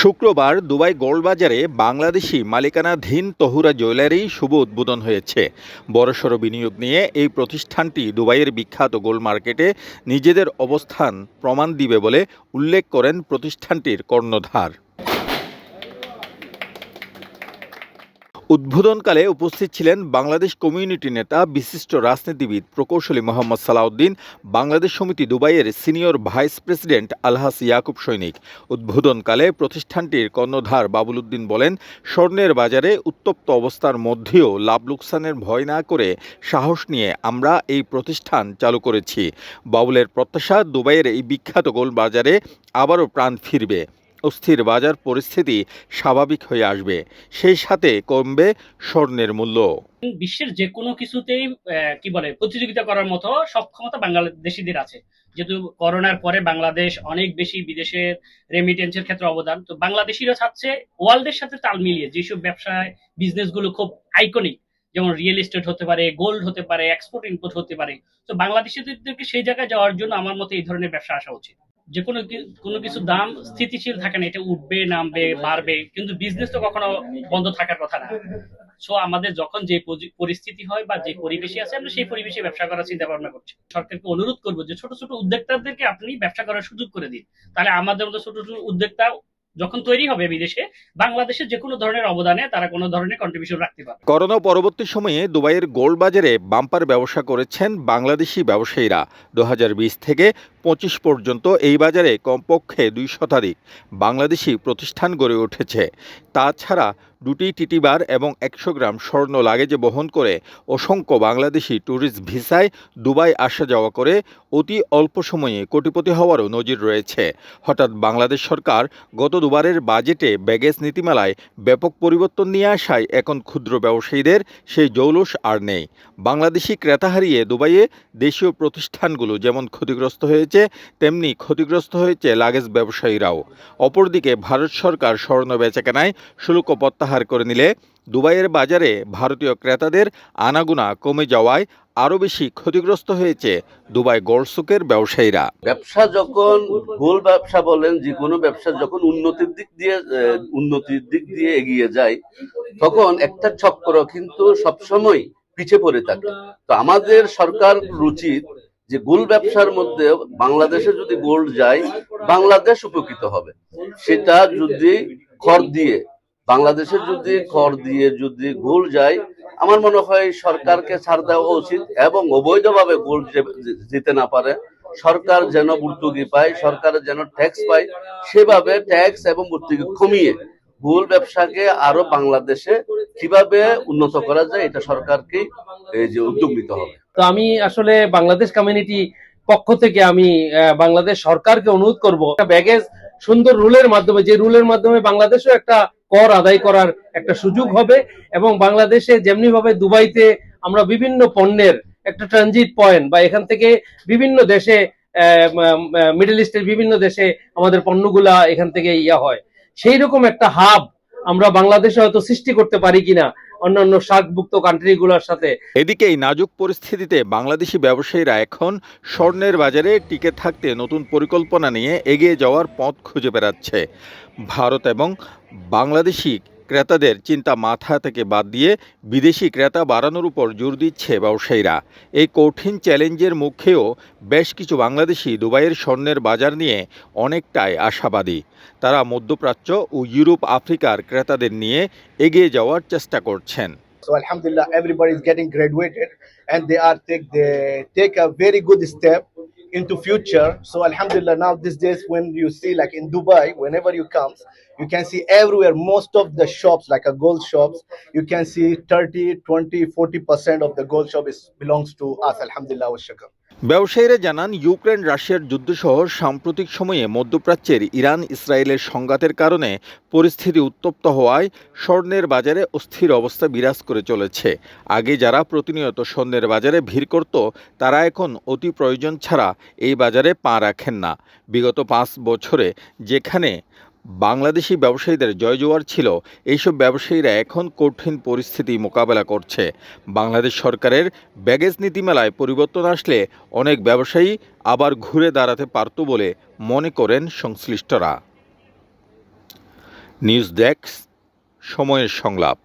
শুক্রবার দুবাই গোলবাজারে বাংলাদেশি মালিকানাধীন তহুরা জুয়েলারি শুভ উদ্বোধন হয়েছে। বড়সড় বিনিয়োগ নিয়ে এই প্রতিষ্ঠানটি দুবাইয়ের বিখ্যাত গোল্ড মার্কেটে নিজেদের অবস্থান প্রমাণ দিবে বলে উল্লেখ করেন প্রতিষ্ঠানটির কর্ণধার। উদ্বোধনকালে উপস্থিত ছিলেন বাংলাদেশ কমিউনিটি নেতা, বিশিষ্ট রাজনীতিবিদ প্রকৌশলী মোহাম্মদ সালাউদ্দিন, বাংলাদেশ সমিতি দুবাইয়ের সিনিয়র ভাইস প্রেসিডেন্ট আলহাস ইয়াকুব সৈনিক। উদ্বোধনকালে প্রতিষ্ঠানটির কর্ণধার বাবুল উদ্দিন বলেন, স্বর্ণের বাজারে উত্তপ্ত অবস্থার মধ্যেও লাভ লোকসানের ভয় না করে সাহস নিয়ে আমরা এই প্রতিষ্ঠান চালু করেছি। বাবুলের প্রত্যাশা দুবাইয়ের এই বিখ্যাত গোল বাজারে আবারও প্রাণ ফিরবে। অস্থির বাজার পরিস্থিতি স্বাভাবিক হয়ে আসবে। সেই সাথে কমবে স্বর্ণের মূল্য। বিশ্বের যে কোনো কিছুতেই কি বলে, প্রতিযোগিতা করার মতো সক্ষমতা বাংলাদেশিদের আছে। যেহেতু করোনার পরে বাংলাদেশ অনেক বেশি বিদেশের রেমিটেন্সের ক্ষেত্রে অবদান। তো বাংলাদেশিরা চাচ্ছে ওয়ার্ল্ডের সাথে তাল মিলিয়ে যেসব ব্যবসায় বিজনেসগুলো খুব আইকনিক যেমন রিয়েল এস্টেট হতে পারে গোল্ড হতে পারে এক্সপোর্ট ইম্পোর্ট হতে পারে। তো বাংলাদেশিদেরকে সেই জায়গায় যাওয়ার জন্য আমার মতে এই ধরনের ব্যবসা আসা উচিত। যে কোনো কোনো কিছু দাম স্থিতিশীল থাকে না, এটা উঠবে, নামবে, বাড়বে, কিন্তু বিজনেস তো কখনো বন্ধ থাকার কথা না। সো আমাদের যখন যে পরিস্থিতি হয় বা যে পরিবেশে আছে, আমরা সেই পরিবেশে ব্যবসা করার চিন্তা ভাবনা করছি। সরকারকে অনুরোধ করব যে ছোট ছোট উদ্যোক্তাদেরকে আপনি ব্যবসা করার সুযোগ করে দিন। তাহলে আমাদের মতো ছোট ছোট উদ্যোক্তা যখন তৈরি হবে বিদেশে বাংলাদেশের যে কোনো ধরনের অবদানে তারা কোনো ধরনের কন্ট্রিবিউশন রাখতে পারবে। করোনা পরবর্তী সময়ে দুবাইয়ের গোল্ড বাজারে বাম্পার ব্যবসা করেছেন বাংলাদেশি ব্যবসায়ীরা। দু হাজার বিশ থেকে পর্যন্ত এই বাজারে কমপক্ষে দুই শতাধিক বাংলাদেশি প্রতিষ্ঠান গড়ে উঠেছে। তাছাড়া দুটি টিটিবার এবং একশো গ্রাম স্বর্ণ লাগেজে বহন করে অসংখ্য বাংলাদেশি ট্যুরিস্ট ভিসায় দুবাই আসা যাওয়া করে অতি অল্প সময়ে কোটিপতি হওয়ারও নজির রয়েছে। হঠাৎ বাংলাদেশ সরকার গত দুবারের বাজেটে ব্যাগেজ নীতিমালায় ব্যাপক পরিবর্তন নিয়ে আসায় এখন ক্ষুদ্র ব্যবসায়ীদের সেই জৌলুস আর নেই। বাংলাদেশি ক্রেতা হারিয়ে দুবাইয়ে দেশীয় প্রতিষ্ঠানগুলো যেমন ক্ষতিগ্রস্ত হয়েছে তেমনি ক্ষতিগ্রস্ত হয়েছে লাগেজ ব্যবসায়ীরাও। অপরদিকে ভারত সরকার স্বর্ণ বেচাকেনায় শুল্ক প্রত্যাহার করে নিলে দুবাইয়ের বাজারে ভারতীয় ক্রেতাদের আনাগুনা কমে যাওয়ায় আরও বেশি ক্ষতিগ্রস্ত হয়েছে দুবাই গোল্ডসুকের ব্যবসায়ীরা। ব্যবসা যখন গোল ব্যবসা বলেন যে কোনো ব্যবসা যখন উন্নতির দিক দিয়ে উন্নতির দিক দিয়ে এগিয়ে যায়, তখন একটা চক্র কিন্তু সবসময় পিছিয়ে পড়ে থাকে। তো আমাদের সরকার উচিত যে গোল ব্যবসার মধ্যে বাংলাদেশে যদি গোল্ড যায়, বাংলাদেশ উপকৃত হবে। সেটা যদি কর দিয়ে, বাংলাদেশের যদি কর দিয়ে যদি গোল যায়, আমার মনে হয় সরকারকে ছাড় দেওয়া উচিত এবং অবৈধভাবে গোল্ড দিতে না পারে, সরকার যেন ভর্তুকি পায়, সরকার যেন ট্যাক্স পায়, সেভাবে ট্যাক্স এবং ভর্তুকি কমিয়ে গোল ব্যবসাকে আরও বাংলাদেশে কীভাবে উন্নত করা যায়, এটা সরকারকে এই যে উদ্যোগ নিতে হবে। তো আমি আসলে বাংলাদেশ কমিউনিটি পক্ষ থেকে আমি বাংলাদেশ সরকারকে অনুরোধ করব, একটা ব্যাগেজ সুন্দর রুলের মাধ্যমে, যে রুলের মাধ্যমে বাংলাদেশও একটা কর আদায় করার একটা সুযোগ হবে এবং বাংলাদেশে যেমনি ভাবে দুবাইতে আমরা বিভিন্ন পণ্যের একটা ট্রানজিট পয়েন্ট বা এখান থেকে বিভিন্ন দেশে মিডল ইস্টের বিভিন্ন দেশে আমাদের পণ্যগুলা এখান থেকে ইয়া হয়। সেই রকম একটা হাব আমরা বাংলাদেশে হয়তো সৃষ্টি করতে পারি কিনা অন্যান্য সার্কভুক্ত কান্ট্রিগুলোর সাথে। এদিকে এই নাজুক পরিস্থিতিতে বাংলাদেশি ব্যবসায়ীরা এখন স্বর্ণের বাজারে টিকে থাকতে নতুন পরিকল্পনা নিয়ে এগিয়ে যাওয়ার পথ খুঁজে বেড়াচ্ছে। ভারত এবং বাংলাদেশি ক্রেতাদের চিন্তা মাথা থেকে বাদ দিয়ে বিদেশি ক্রেতা বাড়ানোর উপর জোর দিচ্ছে ব্যবসায়ীরা। এই কঠিন চ্যালেঞ্জের মুখেও বেশ কিছু বাংলাদেশি দুবাইয়ের স্বর্ণের বাজার নিয়ে অনেকটাই আশাবাদী। তারা মধ্যপ্রাচ্য ও ইউরোপ আফ্রিকার ক্রেতাদের নিয়ে এগিয়ে যাওয়ার চেষ্টা করছেন। So Alhamdulillah, everybody is getting graduated, and they are take they take a very good step into future. So Alhamdulillah, now these days when you see like in Dubai, whenever you come, you can see everywhere most of the shops like a gold shops, you can see 30, 20, 40 percent of the gold shop is belongs to us. Alhamdulillah, wa. ব্যবসায়ীরা জানান, Ukraine, রাশিয়ার যুদ্ধসহ সাম্প্রতিক সময়ে মধ্যপ্রাচ্যের Iran, ইসরায়েলের সংঘাতের কারণে পরিস্থিতি উত্তপ্ত হওয়ায় স্বর্ণের বাজারে অস্থির অবস্থা বিরাজ করে চলেছে। আগে যারা প্রতিনিয়ত স্বর্ণের বাজারে ভিড় করত, তারা এখন অতি প্রয়োজন ছাড়া এই বাজারে পা রাখেন না। বিগত পাঁচ বছরে যেখানে বাংলাদেশি ব্যবসায়ীদের জয়জোয়ার ছিল। এইসব ব্যবসায়ীরা এখন কঠিন পরিস্থিতি মোকাবেলা করছে। বাংলাদেশ সরকারের ব্যাগেজ নীতিমালায় পরিবর্তন আসলে অনেক ব্যবসায়ী আবার ঘুরে দাঁড়াতে পারত বলে মনে করেন সংশ্লিষ্টরা। নিউজ ডেস্ক, সময়ের সংলাপ।